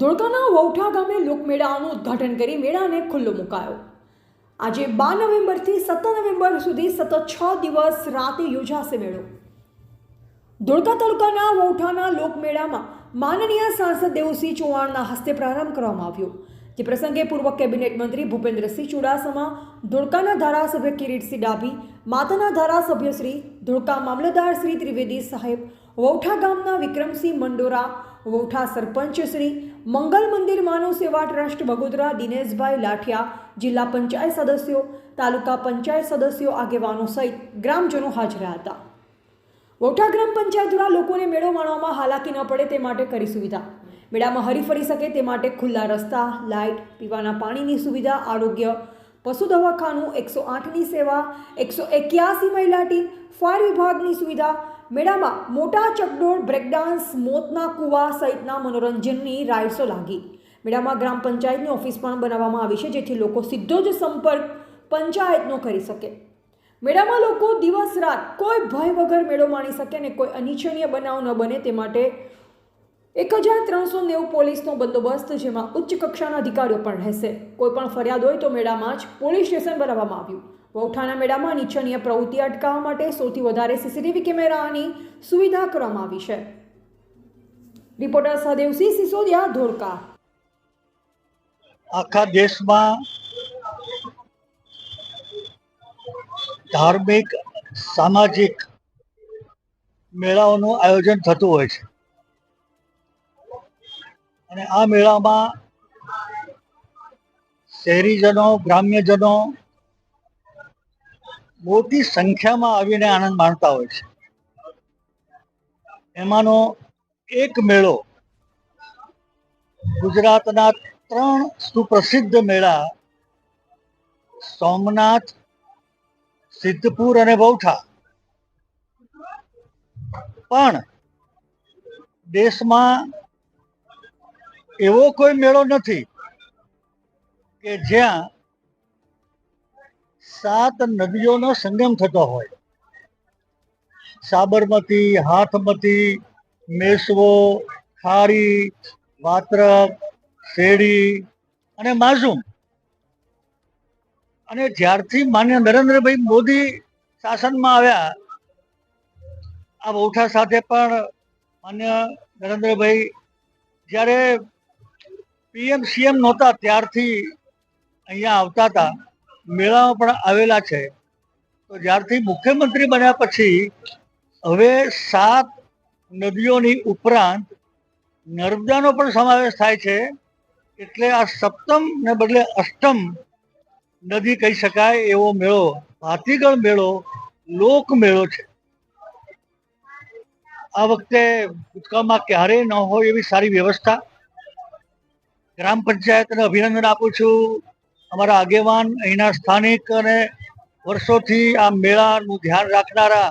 ધોળકાના વૌઠા ગામે લોકમેળાનું ઉદ્ઘાટન કરી મેળાને ખુલ્લો મુકાયો. આજે બાર નવેમ્બરથી સત્તર નવેમ્બર સુધી સતત છ દિવસ રાતે યોજાશે મેળો. ધોળકા તાલુકાના વૌઠાના લોકમેળામાં માનનીય સાંસદ દેવસિંહ ચૌહાણના હસ્તે પ્રારંભ કરવામાં આવ્યો. જે પ્રસંગે પૂર્વ કેબિનેટ મંત્રી ભૂપેન્દ્રસિંહ ચુડાસમા ધોળકાના ધારાસભ્ય કિરીટસિંહ ડાભી, માતાના ધારાસભ્ય શ્રી ધોળકા મામલતદાર શ્રી ત્રિવેદી સાહેબ, વૌઠા ગામના વિક્રમસિંહ મંડોરા વૌઠા સરપંચ શ્રી મંગલ મંદિર માનવ સેવા ટ્રસ્ટ વગોદરા દિનેશભાઈ લાઠિયા, જિલ્લા પંચાયત સદસ્યો, તાલુકા પંચાયત સદસ્યો, આગેવાનો સહિત ગ્રામજનો હાજર હતા. વૌઠા ગ્રામ પંચાયત દ્વારા લોકોને મેળો માણવામાં હાલાકી ન પડે તે માટે કરી સુવિધા. મેળામાં હરી ફરી શકે તે માટે ખુલ્લા રસ્તા, લાઇટ, પીવાના પાણીની સુવિધા, આરોગ્ય, પશુ દવાખાનું, એકસો આઠની સેવા, એકસો એક્યાસી મહિલા ટીમ, ફાયર વિભાગની સુવિધા મેળામાં મોટા ચકડોળ બ્રેકડાન્સ મોતના કૂવા સહિતના મનોરંજનની રાઇડ્સો લાગી. મેળામાં ગ્રામ પંચાયતની ઓફિસ પણ બનાવવામાં આવી છે, જેથી લોકો સીધો જ સંપર્ક પંચાયતનો કરી શકે. મેળામાં લોકો દિવસ રાત કોઈ ભય વગર મેળો માણી શકે અને કોઈ અનિચ્છનીય બનાવ ન બને તે માટે એક હજાર ત્રણસો નેવું પોલીસનો બંદોબસ્ત, જેમાં ઉચ્ચ કક્ષાના અધિકારીઓ પણ રહેશે. કોઈ પણ ફરિયાદ હોય તો મેળામાં જ પોલીસ સ્ટેશન બનાવવામાં આવ્યું. વૌઠાના મેળામાં નીચનીય પ્રવૃત્તિ અટકાવવા માટે સૌથી વધારે સીસીટીવી કેમેરાની સુવિધા કરવામાં આવી છે. રિપોર્ટર સહદેવસિંહ સિસોદિયા, ધોળકા. આખા દેશમાં ધાર્મિક, સામાજિક મેળાઓનું આયોજન થતું હોય છે. અને આ મેળામાં શહેરીજનો, ગ્રામ્યજનો મોટી સંખ્યામાં આવીને આનંદ માણતા હોય છે. એમાંનો એક મેળો ગુજરાતના ત્રણ સુપ્રસિદ્ધ મેળા સોમનાથ, સિદ્ધપુર અને વૌઠા. પણ દેશમાં એવો કોઈ મેળો નથી કે જ્યાં સાત નદીઓનો સંગમ થતો હોય. સાબરમતી, હાથમતી, મેસવો, ખારી વાત્રક શેરી અને માઝુમ. અને જ્યારથી માન્ય નરેન્દ્રભાઈ મોદી શાસનમાં આવ્યા, આ બહુઠા સાથે પણ માન્ય નરેન્દ્રભાઈ જ્યારે પીએમ, સીએમ નહોતા ત્યારથી અહીંયા આવતા હતા. મેળામાં પણ આવેલા છે. તો જ્યારથી મુખ્યમંત્રી બન્યા પછી હવે સાત નદીઓની ઉપરાંત નર્મદાનો પણ સમાવેશ થાય છે. એટલે આ સપ્તમ ને બદલે અષ્ટમ નદી કહી શકાય એવો મેળો ભાતીગળ મેળો, લોક મેળો છે. આ વખતે ભૂતકાળમાં ક્યારેય ન હોય એવી સારી વ્યવસ્થા. ગ્રામ પંચાયતને અભિનંદન આપું છું. અમારા આગેવાન અહીંના સ્થાનિક અને વર્ષોથી આ મેળાનું ધ્યાન રાખનારા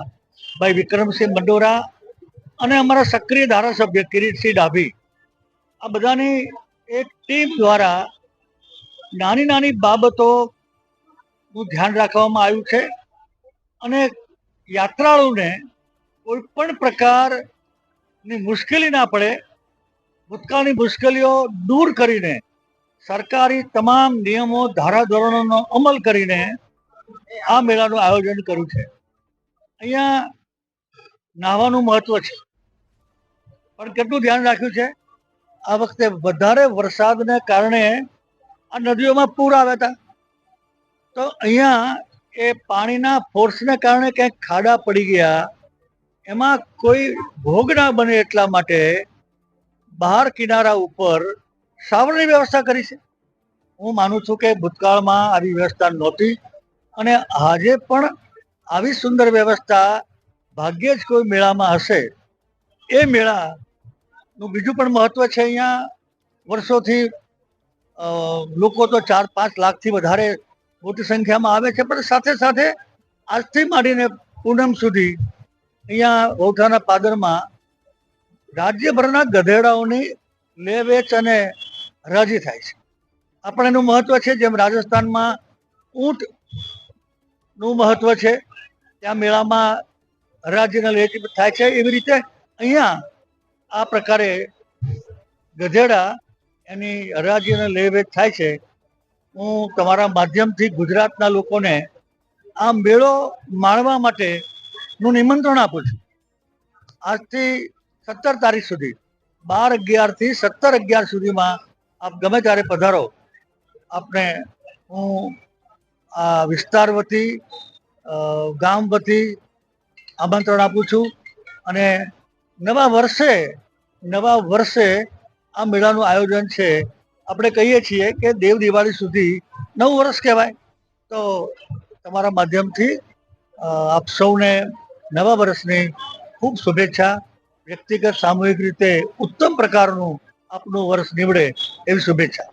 ભાઈ વિક્રમસિંહ મંડોરા અને અમારા સક્રિય ધારાસભ્ય કિરીટસિંહ ડાભી, આ બધાની એક ટીમ દ્વારા નાની નાની બાબતોનું ધ્યાન રાખવામાં આવ્યું છે અને યાત્રાળુને કોઈ પણ પ્રકારની મુશ્કેલી ના પડે, ભૂતકાળની મુશ્કેલીઓ દૂર કરીને સરકારી તમામ નિયમો, ધારાધોરણોનો અમલ કરીને આ મેળાનું આયોજન કર્યું છે. અહીંયા નાહવાનું મહત્વ છે. પણ કેટલું ધ્યાન રાખ્યું છે? આ વખતે વધારે વરસાદને કારણે આ નદીઓમાં પૂર આવ્યા હતા તો અહીંયા એ પાણીના ફોર્સને કારણે ક્યાંક ખાડા પડી ગયા. એમાં કોઈ ભોગ ના બને એટલા માટે બહાર કિનારા ઉપર સાવરણની વ્યવસ્થા કરી છે. હું માનું છું કે ભૂતકાળમાં આવી વ્યવસ્થા નહોતી અને આજે પણ આવી સુંદર વ્યવસ્થા ભાગ્યે જ કોઈ મેળામાં હશે. એ મેળાનું બીજું પણ મહત્વ છે અહીંયા વર્ષોથી લોકો તો ચાર પાંચ લાખથી વધારે મોટી સંખ્યામાં આવે છે, પણ સાથે સાથે આજથી માંડીને પૂનમ સુધી અહીંયા વૌઠાના પાદરમાં રાજ્યભરના ગધેડાઓની લે વેચ અને હરાજી થાય છે. આપણે એનું મહત્વ છે, જેમ રાજસ્થાનમાં ઊંટનું મહત્વ છે, ત્યાં મેળામાં હરાજીના લે થાય છે. એવી રીતે અહીંયા આ પ્રકારે ગધેડા એની હરાજી અને લે થાય છે. હું તમારા માધ્યમથી ગુજરાતના લોકોને આ મેળો માણવા માટેનું નિમંત્રણ આપું છું. આજથી સત્તર તારીખ સુધી, બાર અગિયારથી સત્તર અગિયાર સુધીમાં આપ ગમે ત્યારે પધારો. આપને હું આ વિસ્તાર વતી ગામ વતી આમંત્રણ આપું છું અને નવા વર્ષે નવા વર્ષે આ મેળાનું આયોજન છે. આપણે કહીએ છીએ કે દેવ દિવાળી સુધી નવું વર્ષ કહેવાય. તો તમારા માધ્યમથી આપ સૌને નવા વર્ષની ખૂબ શુભેચ્છા વ્યક્તિગત, સામૂહિક રીતે ઉત્તમ પ્રકારનું આપનું વર્ષ નીવડે એવી શુભેચ્છા.